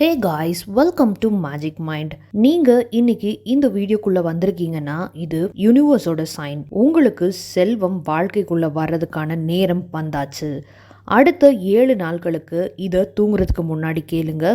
Hey guys welcome to magic mind நீங்க இன்னைக்கு இந்த வீடியோக்குள்ள வந்திருக்கீங்கன்னா இது யூனிவர்ஸோட சைன் உங்களுக்கு செல்வம் வாழ்க்கைக்குள்ள வர்றதுக்கான நேரம் வந்தாச்சு. அடுத்த ஏழு நாட்களுக்கு இதை தூங்குறதுக்கு முன்னாடி கேளுங்க.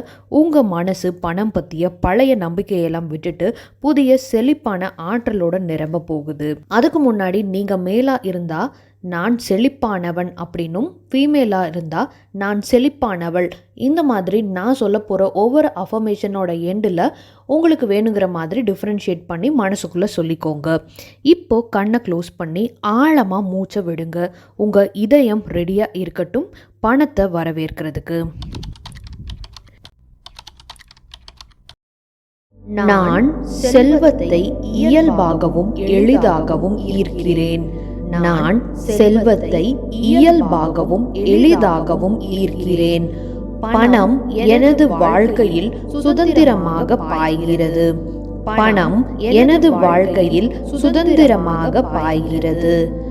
உங்கள் மனசு பணம் பற்றிய பழைய நம்பிக்கையெல்லாம் விட்டுட்டு புதிய செழிப்பான ஆற்றலோட நிரம்ப போகுது. அதுக்கு முன்னாடி நீங்கள் மேலாக இருந்தால் நான் செழிப்பானவன் அப்படின்னும் ஃபீமேலாக இருந்தால் நான் செழிப்பானவள். இந்த மாதிரி நான் சொல்ல போகிற ஒவ்வொரு அஃபர்மேஷனோட எண்டில் உங்களுக்கு வேணுங்கிற மாதிரி டிஃப்ரென்ஷியேட் பண்ணி மனசுக்குள்ளே சொல்லிக்கோங்க. இப்போ கண்ணை க்ளோஸ் பண்ணி ஆழமாக மூச்சை விடுங்க. உங்கள் இதயம் ரெடியாக இருக்கட்டும் பணத்தை வரவேற்கிறதுக்கு. நான் செல்வத்தை இயல்பாகவும் எளிதாகவும் ஈர்க்கிறேன் நான் செல்வத்தை இயல்பாகவும் எளிதாகவும் ஈர்க்கிறேன். பணம் எனது வாழ்க்கையில் சுதந்திரமாக பாய்கிறது. பணம் எனது வாழ்க்கையில் சுதந்திரமாக பாய்கிறது.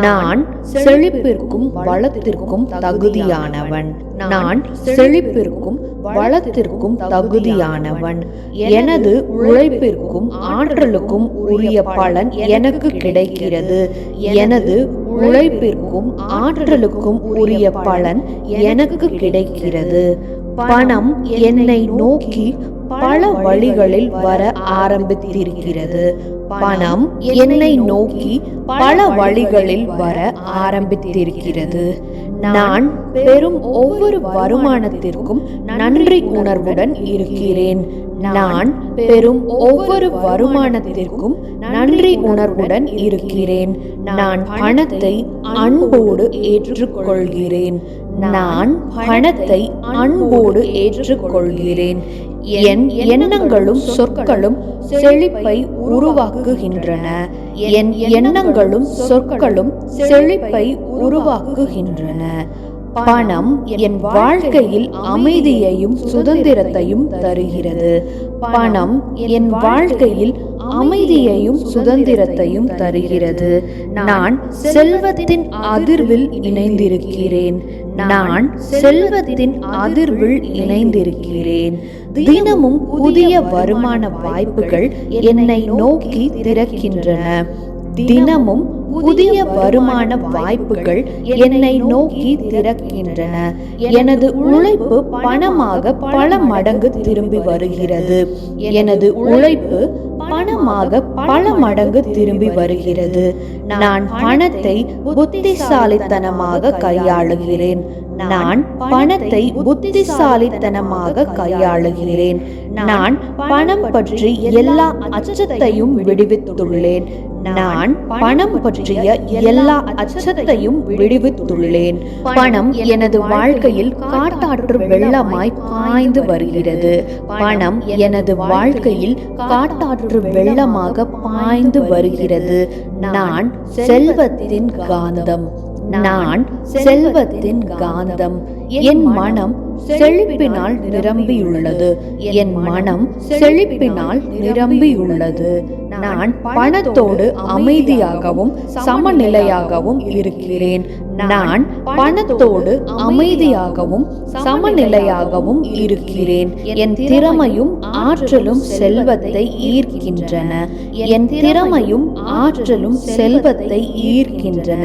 நான் செழிப்பிற்கும் வளத்திற்கும் தகுதியானவன். நான் செழிப்பிற்கும் வளத்திற்கும் தகுதியானவன். எனது உழைப்பிற்கும் ஆற்றலுக்கும் உரிய பலன் எனக்கு கிடைக்கிறது. எனது உழைப்பிற்கும் ஆற்றலுக்கும் உரிய பலன் எனக்கு கிடைக்கிறது. பணம் என்னை நோக்கி பல வழிகளில் வர ஆரம்பித்திருக்கிறது. பணம் என்னை நோக்கி பல வழிகளில் வர ஆரம்பித்திருக்கிறது. நான் பெறும் ஒவ்வொரு வருமானத்திற்கும் நன்றி உணர்வுடன் இருக்கிறேன். நான் பெறும் ஒவ்வொரு வருமானத்திற்கும் நன்றி உணர்வுடன் இருக்கிறேன். நான் பணத்தை அன்போடு ஏற்றுக்கொள்கிறேன். நான் பணத்தை அன்போடு ஏற்றுக்கொள்கிறேன். என் எண்ணங்களும் சொற்களும் செழிப்பை உருவாக்குகின்றன. என் எண்ணங்களும் சொற்களும் செழிப்பை உருவாக்குகின்றன. பணம் என் வாழ்க்கையில் அமைதியையும் சுதந்திரத்தையும் தருகிறது. பணம் என் வாழ்க்கையில் அமைதியையும் சுதந்திரத்தையும் தருகிறது. நான் செல்வத்தின் அதிர்வில் இணைந்திருக்கிறேன். நான் செல்வத்தின் அதிர்வில் இணைந்திருக்கிறேன். தினமும் புதிய வருமான வாய்ப்புகள் என்னை நோக்கி திறக்கின்றன. தினமும் புதிய வருமான வாய்ப்புகள் என்னை நோக்கி திறக்கின்றன. எனது உழைப்பு பணமாக பல மடங்கு திரும்பி வருகிறது. எனது உழைப்பு பணமாக பல மடங்கு திரும்பி வருகிறது. நான் பணத்தை புத்திசாலித்தனமாக கையாளுகிறேன். நான் பணத்தை புத்திசாலித்தனமாக கையாளுகிறேன். நான் பணம் பற்றி எல்லா அச்சத்தையும் விடுவித்துள்ளேன். நான் பணம் பற்றிய எல்லா அச்சத்தையும் விடுவித்துள்ளேன். பணம் எனது வாழ்க்கையில் காட்டாற்று வெள்ளமாய் பாய்ந்து வருகிறது. பணம் எனது வாழ்க்கையில் காட்டாற்று வெள்ளமாக பாய்ந்து வருகிறது. நான் செல்வத்தின் காந்தம். நான் செல்வத்தின் காந்தம். என் மனம் செழிப்பினால் நிரம்பியுள்ளது. என் மனம் செழிப்பினால் நிரம்பியுள்ளது. நான் பணத்தோடு அமைதியாகவும் சமநிலையாகவும் இருக்கிறேன். நான் பணத்தோடு அமைதியாகவும் சமநிலையாகவும் இருக்கிறேன். என் திறமையும் ஆற்றலும் செல்வத்தை ஈர்க்கின்றன. என் திறமையும் ஆற்றலும் செல்வத்தை ஈர்க்கின்றன.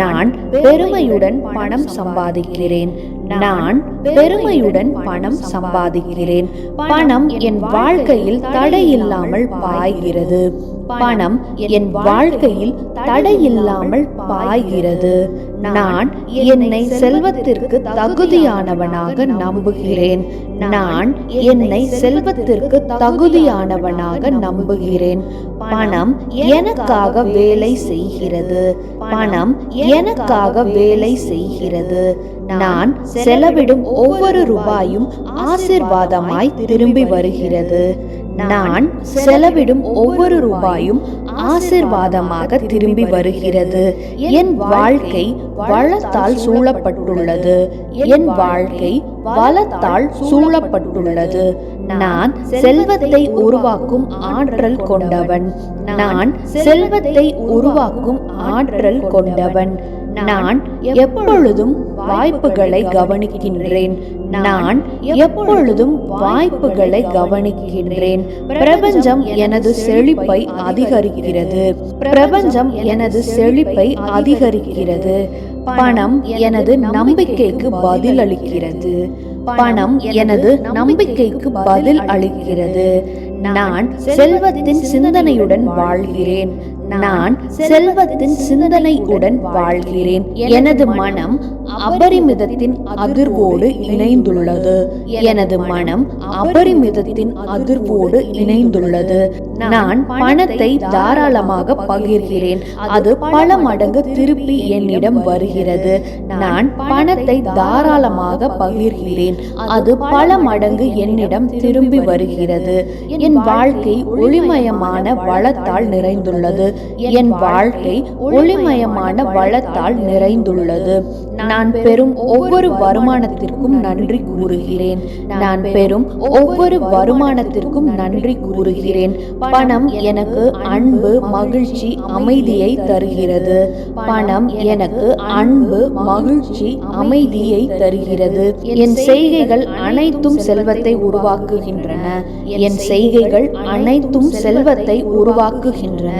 நான் பெருமையுடன் பணம் சம்பாதிக்கிறேன். நான் பெருமையுடன் பணம் சம்பாதிக்கிறேன். பணம் என் வாழ்க்கையில் தடையில்லாமல் பாய்கிறது. பணம் என் வாழ்க்கையில் தடையில்லாமல் பாய்கிறது. நான் என்னை செல்வத்திற்கு தகுதியானவனாக நம்புகிறேன். நான் என்னை செல்வத்திற்கு தகுதியானவனாக நம்புகிறேன். பணம் எனக்காக வேலை செய்கிறது. பணம் எனக்காக வேலை செய்கிறது. நான் செலவிடும் ஒவ்வொரு ரூபாயும் ஆசிர்வாதமாய் திரும்பி வருகிறது. நான் செலவிடும் ஒவ்வொரு ரூபாயும் ஆசிர்வாதமாக திரும்பி வருகிறது. என் வாழ்க்கை வளத்தால் சூழப்பட்டுள்ளது. என் வாழ்க்கை வளத்தால் சூழப்பட்டுள்ளது. நான் செல்வத்தை உருவாக்கும் ஆற்றல் கொண்டவன். நான் செல்வத்தை உருவாக்கும் ஆற்றல் கொண்டவன். நான் எப்பொழுதும் வாய்ப்புகளை கவனிக்கின்றேன். நான் எப்பொழுதும் வாய்ப்புகளை கவனிக்கின்றேன். பிரபஞ்சம் எனது செழிப்பை அதிகரிக்கிறது. பிரபஞ்சம் எனது செழிப்பை அதிகரிக்கிறது. பணம் எனது நம்பிக்கைக்கு பதில் அளிக்கிறது பணம் எனது நம்பிக்கைக்கு பதில் அளிக்கிறது. நான் செல்வத்தின் சிந்தனையுடன் வாழ்கிறேன். நான் செல்வத்தின் சிந்தனையுடன் வாழ்கிறேன். எனது மனம் அபரிமிதத்தின் அதிர்வோடு இணைந்துள்ளது. எனது மனம் அபரிமிதத்தின் அதிர்வோடு இணைந்துள்ளது. நான் பணத்தை தாராளமாக பகிர்கிறேன். அது பல மடங்கு திருப்பி என்னிடம் வருகிறது. நான் பணத்தை தாராளமாக பகிர்கிறேன். அது பல மடங்கு என்னிடம் திரும்பி வருகிறது. என் வாழ்க்கை ஒளிமயமான வளத்தால் நிறைந்துள்ளது. என் வாழ்க்கை ஒளிமயமான வளத்தால் நிறைந்துள்ளது. நான் பெறும் ஒவ்வொரு வருமானத்திற்கும் நன்றி கூறுகிறேன். நான் பெறும் ஒவ்வொரு வருமானத்திற்கும் நன்றி கூறுகிறேன். பணம் எனக்கு அன்பு மகிழ்ச்சி அமைதியை தருகிறது. பணம் எனக்கு அன்பு மகிழ்ச்சி அமைதியை தருகிறது. என் செய்கைகள் அனைத்தும் செல்வத்தை உருவாக்குகின்றன. என் செய்கைகள் அனைத்தும் செல்வத்தை உருவாக்குகின்றன.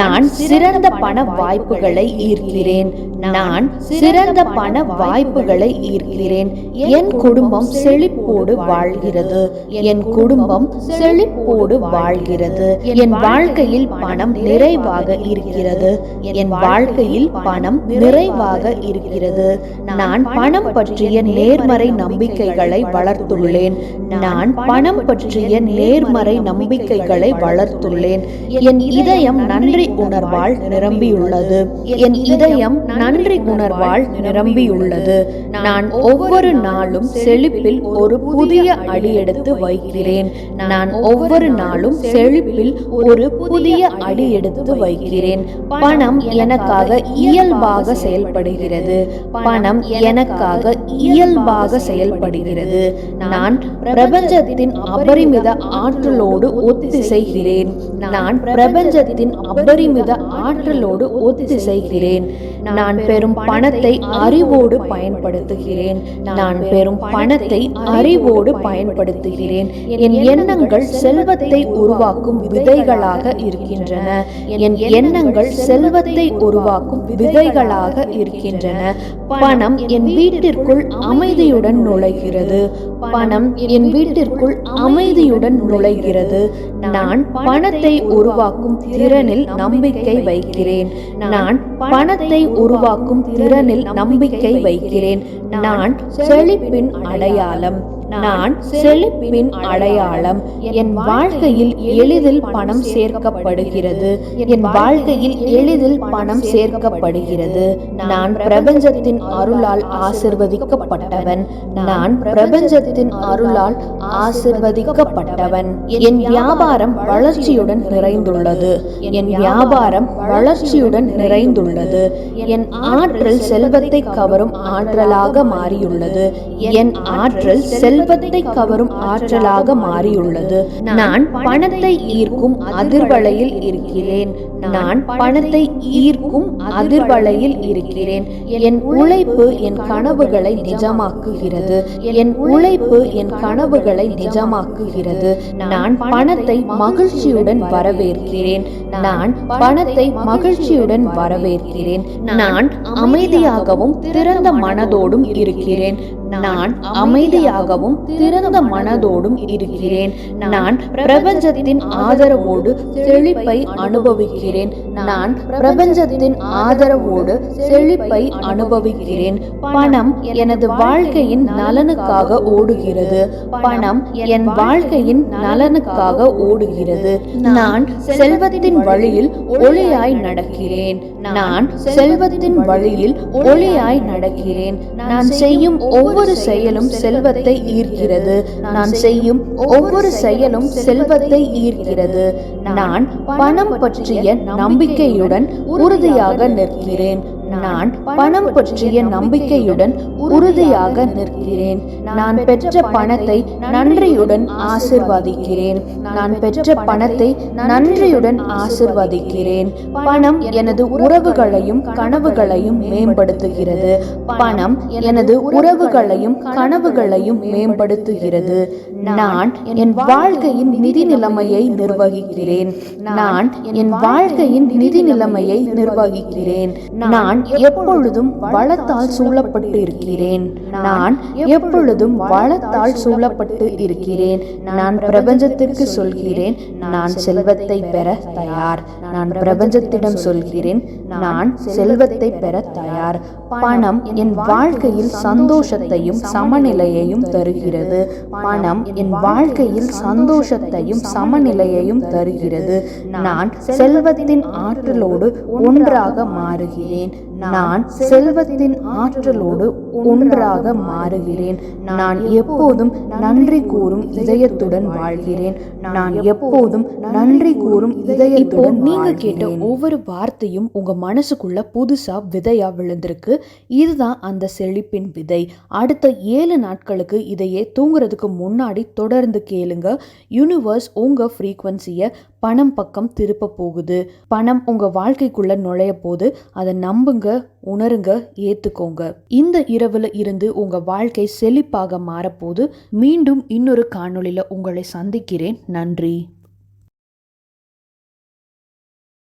நான் சிறந்த பண வாய்ப்புகளை ஈர்க்கிறேன். நான் சிறந்த பண பண வாய்ப்புகளை ஈர்க்கிறேன். என் குடும்பம் செழிப்போடு வாழ்கிறது. என் குடும்பம் செழிப்போடு வாழ்கிறது. என் வாழ்க்கையில் பணம் நிறைவாக இருக்கிறது. என் வாழ்க்கையில் பணம் நிறைவாக இருக்கிறது. நான் பணம் பற்றிய நேர்மறை நம்பிக்கைகளை வளர்த்துள்ளேன். நான் பணம் பற்றிய நேர்மறை நம்பிக்கைகளை வளர்த்துள்ளேன். என் இதயம் நன்றி உணர்வால் நிரம்பியுள்ளது. என் இதயம் நன்றி உணர்வால் நிரம்பி நிரம்பியுள்ளது நான் ஒவ்வொரு நாளும் செழிப்பில் ஒரு புதிய அடியெடுத்து வைக்கிறேன். நான் ஒவ்வொரு நாளும் செழிப்பில் ஒரு புதிய அடியெடுத்து வைக்கிறேன். பணம் எனக்காக இயல்பாக செயல்படுகிறது. பணம் எனக்காக இயல்பாக செயல்படுகிறது. நான் பிரபஞ்சத்தின் அபரிமித ஆற்றலோடு ஒத்திசைகிறேன். நான் பிரபஞ்சத்தின் அபரிமித ஆற்றலோடு ஒத்திசைகிறேன். நான் பெறும் பணத்தை அறிவோடு பயன்படுத்துகிறேன். நான் பெறும் பணத்தை அறிவோடு பயன்படுத்துகிறேன். என் எண்ணங்கள் செல்வத்தை உருவாக்கும் விதைகளாக இருக்கின்றன. என் எண்ணங்கள் செல்வத்தை உருவாக்கும் விதைகளாக இருக்கின்றன. பணம் என் வீட்டிற்குள் அமைதியுடன் நுழைகிறது. பணம் என் வீட்டிற்குள் அமைதியுடன் நுழைகிறது. நான் பணத்தை உருவாக்கும் திறனில் நம்பிக்கை வைக்கிறேன். நான் பணத்தை உருவாக்கும் திறனில் நம்பிக்கை வைக்கிறேன். நான் செழிப்பின் அடையாளம். நான் செழிப்பின் அடையாளம். என் வாழ்க்கையில் எளிதில் பணம் சேர்க்கப்படுகிறது. என் வாழ்க்கையில் எளிதில் பணம் சேர்க்கப்படுகிறது. நான் பிரபஞ்சத்தின் அருளால் ஆசிர்வதிக்கப்பட்டவன். நான் பிரபஞ்சத்தின் அருளால் ஆசிர்வதிக்கப்பட்டவன். என் வியாபாரம் வளர்ச்சியுடன் நிறைந்துள்ளது. என் வியாபாரம் வளர்ச்சியுடன் நிறைந்துள்ளது. என் ஆற்றல் செல்வத்தை கவரும் ஆற்றலாக மாறியுள்ளது. என் ஆற்றல் செல்வத்தை கவரும் ஆற்றலாக மாறியுள்ளது. நான் பணத்தை ஈர்க்கும் அதிர்வலையில் இருக்கிறேன். நான் பணத்தை ஈர்க்கும் அதிர்வலையில் இருக்கிறேன். என் உழைப்பு என் கனவுகளை நிஜமாக்குகிறது. என் உழைப்பு என் கனவுகளை நிஜமாக்குகிறது. நான் பணத்தை மகிழ்ச்சியுடன் வரவேற்கிறேன். நான் பணத்தை மகிழ்ச்சியுடன் வரவேற்கிறேன். நான் அமைதியாகவும் திறந்த மனதோடும் இருக்கிறேன். நான் அமைதியாகவும் திறந்த மனதோடும் இருக்கிறேன். நான் பிரபஞ்சத்தின் ஆதரவோடு செழிப்பை அனுபவிக்கிறேன். நான் பிரபஞ்சத்தின் ஆதரவோடு செழிப்பை அனுபவிக்கிறேன். பணம் எனது வாழ்க்கையின் நலனுக்காக ஓடுகிறது. பணம் என் வாழ்க்கையின் நலனுக்காக ஓடுகிறது. நான் செல்வத்தின் வழியில் ஒளியாய் நடக்கிறேன். நான் செல்வத்தின் வழியில் ஒளியாய் நடக்கிறேன். நான் செய்யும் ஒவ்வொரு செயலும் செல்வத்தை ஈர்க்கிறது. நான் செய்யும் ஒவ்வொரு செயலும் செல்வத்தை ஈர்க்கிறது. நான் பணம் பற்றிய நம்பிக்கையுடன் உறுதியாக நிற்கிறேன். நான் பணம் பற்றிய நம்பிக்கையுடன் உறுதியாக நிற்கிறேன். நான் பெற்ற பணத்தை நன்றியுடன் ஆசிர்வதிக்கிறேன். நான் பெற்ற பணத்தை நன்றியுடன் ஆசிர்வதிக்கிறேன். பணம் எனது உறவுகளையும் கனவுகளையும் மேம்படுத்துகிறது. பணம் எனது உறவுகளையும் கனவுகளையும் மேம்படுத்துகிறது. நான் என் வாழ்க்கையின் நிதி நிலைமையை நிர்வகிக்கிறேன். நான் என் வாழ்க்கையின் நிதி நிலைமையை நிர்வகிக்கிறேன். நான் எப்பொழுதும் வளத்தால் சூழப்பட்டு இருக்கிறேன் நான் எப்பொழுதும் வளத்தால் சூழப்பட்டு இருக்கிறேன் நான் பிரபஞ்சத்திற்கு சொல்கிறேன் நான் செல்வத்தை பெற தயார். நான் பிரபஞ்சத்திடம் சொல்கிறேன் நான் செல்வத்தை பெற தயார். பணம் என் வாழ்க்கையில் சந்தோஷத்தையும் சமநிலையையும் தருகிறது. பணம் என் வாழ்க்கையில் சந்தோஷத்தையும் சமநிலையையும் தருகிறது. நான் செல்வத்தின் ஆற்றலோடு ஒன்றாக மாறுகிறேன். நான் செல்வத்தின் ஆற்றலோடு ஒன்றாக மாறுகிறேன். நான் எப்போதும் நன்றி கூறும் இதயத்துடன் வாழ்கிறேன். நான் எப்போதும் நன்றி கூறும் இதயத்துடன் நீங்க கேட்ட ஒவ்வொரு வார்த்தையும் உங்க மனசுக்குள்ள புதுசா விதையா விழுந்திருக்கு. இதுதான் அந்த செழிப்பின் விதை. அடுத்த ஏழு நாட்களுக்கு இதையே தூங்குறதுக்கு முன்னாடி தொடர்ந்து கேளுங்க. யூனிவர்ஸ் உங்க ஃப்ரீக்வன்சியை பணம் பக்கம் திருப்ப போகுது. பணம் உங்க வாழ்க்கைக்குள்ள நுழைய போது அதை நம்புங்க. உணருங்க ஏத்துக்கோங்க. இந்த இரவுல இருந்து உங்க வாழ்க்கை செழிப்பாக மாறப்போது மீண்டும் இன்னொரு காணொளியில உங்களை சந்திக்கிறேன். நன்றி.